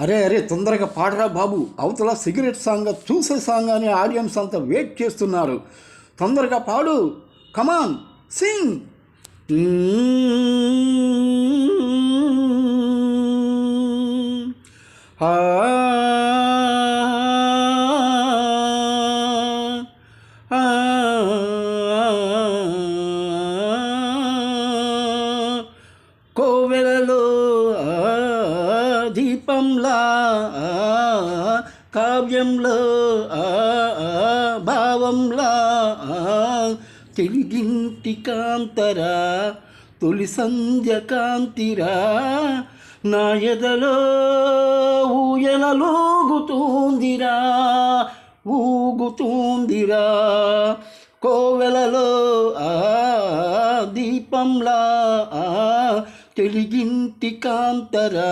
అరే అరే తొందరగా పాడరా బాబు. అవతల సిగరెట్ సాంగ్ చూసే సాంగ్ అని ఆడియన్స్ అంతా వెయిట్ చేస్తున్నారు. తొందరగా పాడు. కమాన్ సింగ్ ఆ దీపంలా ఆ, కావ్యంలో ఆ, ఆ, భావంలా ఆ, తిరిగింటి కాంతరా తొలి సంధ్య కాంతిరా నా ఎదలో ఊయలలోగుతూందిరా ఊగుతూందిరా కోవెలలో ఆ దీపంలా ఆ తెలిగింటి కాంతరా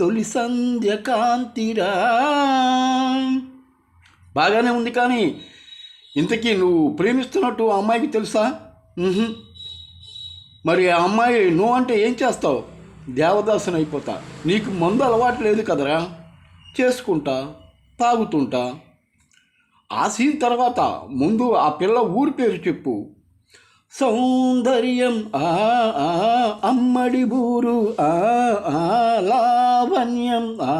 తొలి సంధ్య కాంతిరా బాగానే ఉంది కానీ ఇంతకీ నువ్వు ప్రేమిస్తున్నట్టు ఆ అమ్మాయికి తెలుసా? మరి ఆ అమ్మాయి నువ్వు అంటే ఏం చేస్తావు? దేవదాసుని అయిపోతా. నీకు మందు అలవాటు లేదు కదరా? చేసుకుంటా తాగుతుంటా. ఆ సీన్ తర్వాత ముందు ఆ పిల్ల ఊరి పేరు చెప్పు. సౌందర్యం ఆ ఆ అమ్మడి బూరు ఆ ఆ లావణ్యం ఆ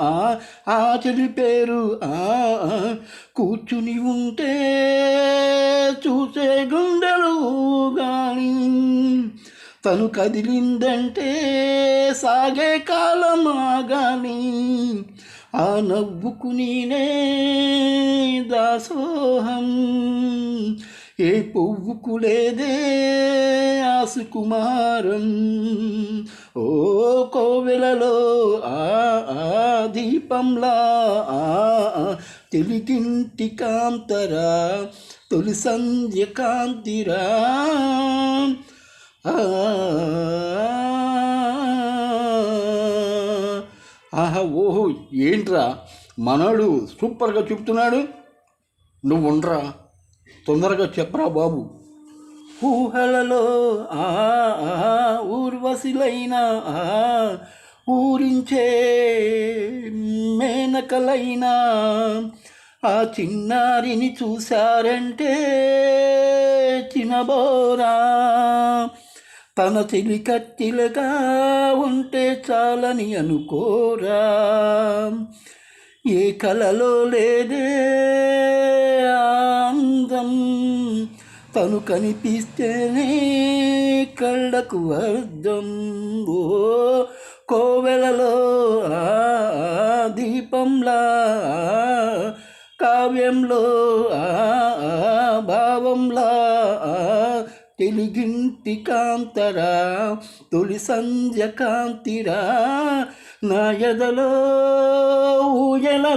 ఆ ఆ పేరు ఆ ఆ కూర్చుని ఉంటే చూసే గుండెలు గాని. తను కదిలిందంటే సాగే కాలం ఆగాని. ఆ నవ్వుకు నేనే దాసోహం. ఏ పువ్వుకు లేదే ఆసుకుమారం ఓ కోవెలలో ఆ ఆ దీపంలా ఆ కాంతరా తొలి సంధ్య కాంతిరా. ఆహా ఓహో ఏంట్రా? మనోడు సూపర్గా చెప్తున్నాడు. నువ్వు ఉండరా తొందరగా చెప్పరా బాబు. ఊహలలో ఆ ఆ, ఊర్వశిలైన ఆ ఊరించే మేనకలైనా ఆ చిన్నారిని చూశారంటే చినబోరా. తన చిలికత్తిలుగా ఉంటే చాలని అనుకోరా. ఏ కలలో లేదే అందం తను కనిపిస్తేనే కళ్ళకు అర్థం. ఓ కోవెలలో ఆ దీపంలా కావ్యంలో ఆ భావంలా తెలిగింటి తెలుగింటి కాంతరా తొలి సంధ్య కాంతిరా నా ఎదలో ఊయలలోగుతూందిరా